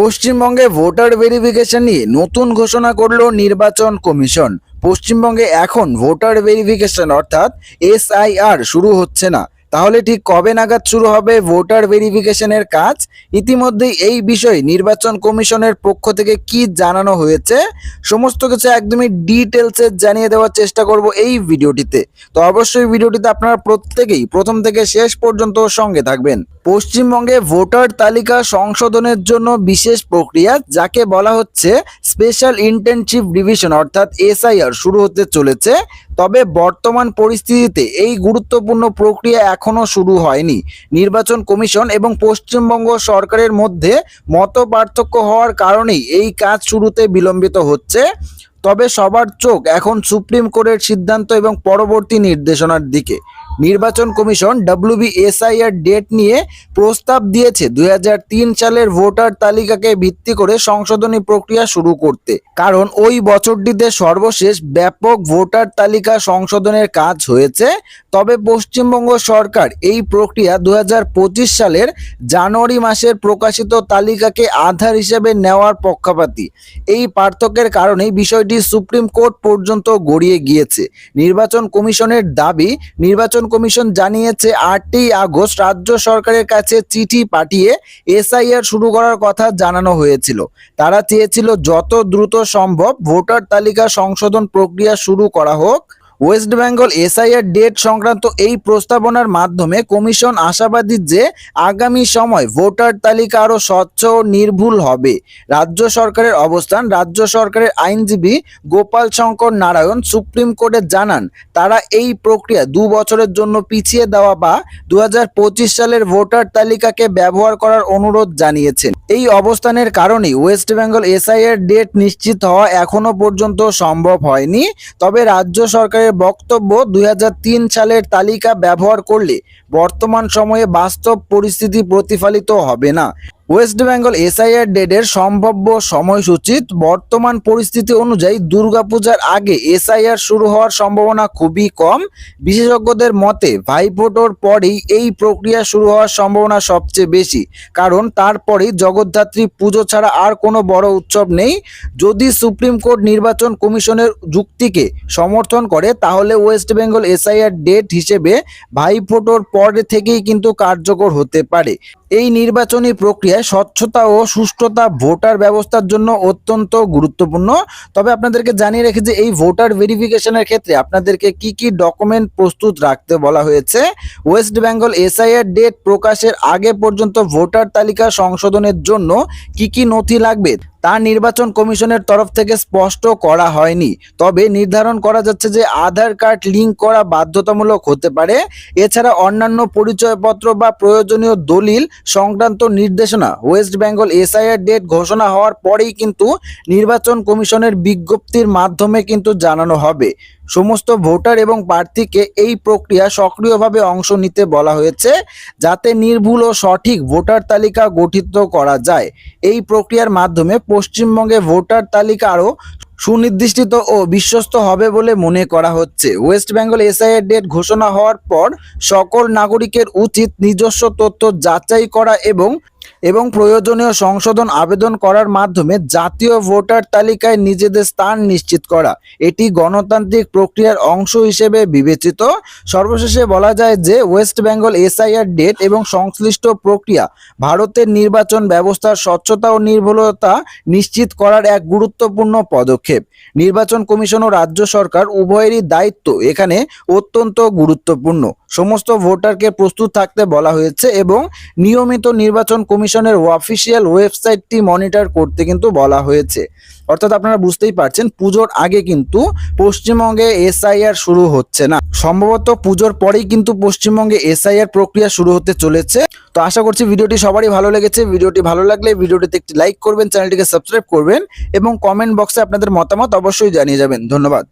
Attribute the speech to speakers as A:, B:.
A: পশ্চিমবঙ্গে voter verification নিয়ে নতুন ঘোষণা করল নির্বাচন কমিশন। পশ্চিমবঙ্গে এখন ভোটার ভেরিফিকেশন অর্থাৎ এসআইআর শুরু হচ্ছে না। তাহলে ঠিক কবে নাগাদ শুরু হবে ভোটার ভেরিফিকেশনের কাজ? ইতিমধ্যেই এই বিষয়ে নির্বাচন কমিশনের পক্ষ থেকে কি জানানো হয়েছে? সমস্ত কিছু একদমই ডিটেলসে জানিয়ে দেওয়ার চেষ্টা করব এই ভিডিওটিতে। তো অবশ্যই ভিডিওটিতে আপনারা প্রত্যেকেই প্রথম থেকে শেষ পর্যন্ত সঙ্গে থাকবেন। পশ্চিমবঙ্গে ভোটার তালিকা সংশোধনের জন্য বিশেষ প্রক্রিয়া, যাকে বলা হচ্ছে স্পেশাল ইন্টেনসিভ ডিভিশন অর্থাৎ এসআইআর শুরু হতে চলেছে। তবে বর্তমান পরিস্থিতিতে এই গুরুত্বপূর্ণ প্রক্রিয়া এখনও শুরু হয়নি। নির্বাচন কমিশন এবং পশ্চিমবঙ্গ সরকারের মধ্যে মত পার্থক্য হওয়ার কারণেই এই কাজ শুরুতে বিলম্বিত হচ্ছে। তবে সবার চোখ এখন সুপ্রিম কোর্টের সিদ্ধান্ত এবং পরবর্তী নির্দেশনার দিকে। নির্বাচন কমিশন ডাব্লিউবিএসআইআর ডেট নিয়ে প্রস্তাব দিয়েছে। দু হাজার তিন সালের ভোটার তালিকাকে ভিত্তি করে সংশোধনী প্রক্রিয়া শুরু করতে। কারণ ওই বছরটিতে সর্বশেষ ব্যাপক ভোটার তালিকা সংশোধনের কাজ হয়েছে। তবে পশ্চিমবঙ্গ সরকার এই প্রক্রিয়া দু হাজার পঁচিশ সালের জানুয়ারি মাসের প্রকাশিত তালিকাকে আধার হিসেবে নেওয়ার পক্ষপাতী। এই পার্থক্যের কারণেই বিষয়টি সুপ্রিম কোর্ট পর্যন্ত গড়িয়ে গিয়েছে। নির্বাচন কমিশনের দাবি, নির্বাচন কমিশন জানিয়েছে, আটই আগস্ট রাজ্য সরকারের কাছে চিঠি পাঠিয়ে এসআইআর শুরু করার কথা জানানো হয়েছিল। তারা চেয়েছিল যত দ্রুত সম্ভব ভোটার তালিকা সংশোধন প্রক্রিয়া শুরু করা হোক। ওয়েস্ট বেঙ্গল এসআইআর ডেট সংক্রান্ত এই প্রস্তাবনার মাধ্যমে কমিশন আশাবাদী যে আগামী সময় ভোটার তালিকা আরও স্বচ্ছ ও নির্ভুল হবে। রাজ্য সরকারের অবস্থান, রাজ্য সরকারের আইনজীবী গোপাল শঙ্কর নারায়ণ সুপ্রিম কোর্টে জানান, তারা এই প্রক্রিয়া দু বছরের জন্য পিছিয়ে দেওয়া বা দু হাজার পঁচিশ সালের ভোটার তালিকাকে ব্যবহার করার অনুরোধ জানিয়েছেন। এই অবস্থানের কারণেই ওয়েস্ট বেঙ্গল এসআইআর ডেট নিশ্চিত হওয়া এখনও পর্যন্ত সম্ভব হয়নি, তবে রাজ্য সরকারের বক্তব্য দুই হাজার তিন সালের তালিকা ব্যবহার করলে বর্তমান সময়ে বাস্তব পরিস্থিতি প্রতিফলিত হবে না। ওয়েস্ট বেঙ্গল এসআইআর ডেডের সম্ভাব্য সময়সূচি বর্তমান পরিস্থিতি অনুযায়ী দুর্গাপূজার আগে এসআইআর শুরু হওয়ার সম্ভাবনা খুবই কম। বিশেষজ্ঞদের মতে, ভাইফোটোর পরেই এই প্রক্রিয়া শুরু হওয়ার সম্ভাবনা সবচেয়ে বেশি। কারণ তারপরেই জগদ্ধাত্রী পুজো ছাড়া আর কোনো বড় উৎসব নেই। যদি সুপ্রিম কোর্ট নির্বাচন কমিশনের যুক্তিকে সমর্থন করে, তাহলে ওয়েস্ট বেঙ্গল এসআইআর ডেট হিসেবে ভাইফোটোর পরে থেকেই কিন্তু কার্যকর হতে পারে। এই নির্বাচনী প্রক্রিয়ায় স্বচ্ছতা ও সুষ্ঠুতা ভোটার ব্যবস্থার জন্য অত্যন্ত গুরুত্বপূর্ণ। তবে আপনাদেরকে জানিয়ে রেখে যে এই ভোটার ভেরিফিকেশনের ক্ষেত্রে আপনাদেরকে কি কি ডকুমেন্ট প্রস্তুত রাখতে বলা হয়েছে? ওয়েস্ট বেঙ্গল এসআইআর ডেট প্রকাশের আগে পর্যন্ত ভোটার তালিকা সংশোধনের জন্য কি কি নথি লাগবে? তা নির্বাচন কমিশনের তরফ থেকে স্পষ্ট করা হয়নি। তবে নির্ধারণ করা যাচ্ছে যে আধার কার্ড লিঙ্ক করা বাধ্যতামূলক হতে পারে। এছাড়া অন্যান্য পরিচয়পত্র বা প্রয়োজনীয় দলিল সংক্রান্ত নির্দেশনা ওয়েস্ট বেঙ্গল এসআইআর ডেট ঘোষণা হওয়ার পরেই কিন্তু নির্বাচন কমিশনের বিজ্ঞপ্তির মাধ্যমে কিন্তু জানানো হবে। সমস্ত ভোটার এবং প্রার্থীকে এই প্রক্রিয়া সক্রিয়ভাবে অংশ নিতে বলা হয়েছে, যাতে নির্ভুল ও সঠিক ভোটার তালিকা গঠিত করা যায়। এই প্রক্রিয়ার মাধ্যমে পশ্চিমবঙ্গে ভোটার তালিকা আরও সুনির্দিষ্ট ও বিশ্বস্ত হবে বলে মনে করা হচ্ছে। ওয়েস্ট বেঙ্গল এসআইআর ডেট ঘোষণা হওয়ার পর সকল নাগরিকের উচিত নিজস্ব তথ্য যাচাই করা এবং এবং প্রয়োজনীয় সংশোধন আবেদন করার মাধ্যমে জাতীয় ভোটার তালিকায় নিজেদের স্থান নিশ্চিত করা। এটি গণতান্ত্রিক প্রক্রিয়ার অংশ হিসেবে বিবেচিত। সর্বশেষে বলা যায় যে ওয়েস্ট বেঙ্গল এসআইআর ডেট এবং সংশ্লিষ্ট প্রক্রিয়া, ভারতের নির্বাচন ব্যবস্থার স্বচ্ছতা ও নির্ভুলতা নিশ্চিত করার এক গুরুত্বপূর্ণ পদক্ষেপ। নির্বাচন কমিশন ও রাজ্য সরকার উভয়েরই দায়িত্ব এখানে অত্যন্ত গুরুত্বপূর্ণ। সমস্ত ভোটারকে প্রস্তুত থাকতে বলা হয়েছে এবং নিয়মিত নির্বাচন কমিশনের অফিসিয়াল ওয়েবসাইটটি মনিটর করতে কিন্তু বলা হয়েছে। অর্থাৎ আপনারা বুঝতেই পারছেন, পুজোর আগে কিন্তু পশ্চিমবঙ্গে এসআইআর শুরু হচ্ছে না। সম্ভবত পুজোর পরেই কিন্তু পশ্চিমবঙ্গে এসআইআর প্রক্রিয়া শুরু হতে চলেছে। তো আশা করছি ভিডিওটি সবারই ভালো লেগেছে। ভিডিওটি ভালো লাগলে ভিডিওটিতে একটি লাইক করবেন, চ্যানেলটিকে সাবস্ক্রাইব করবেন এবং কমেন্ট বক্সে আপনাদের মতামত অবশ্যই জানিয়ে যাবেন। ধন্যবাদ।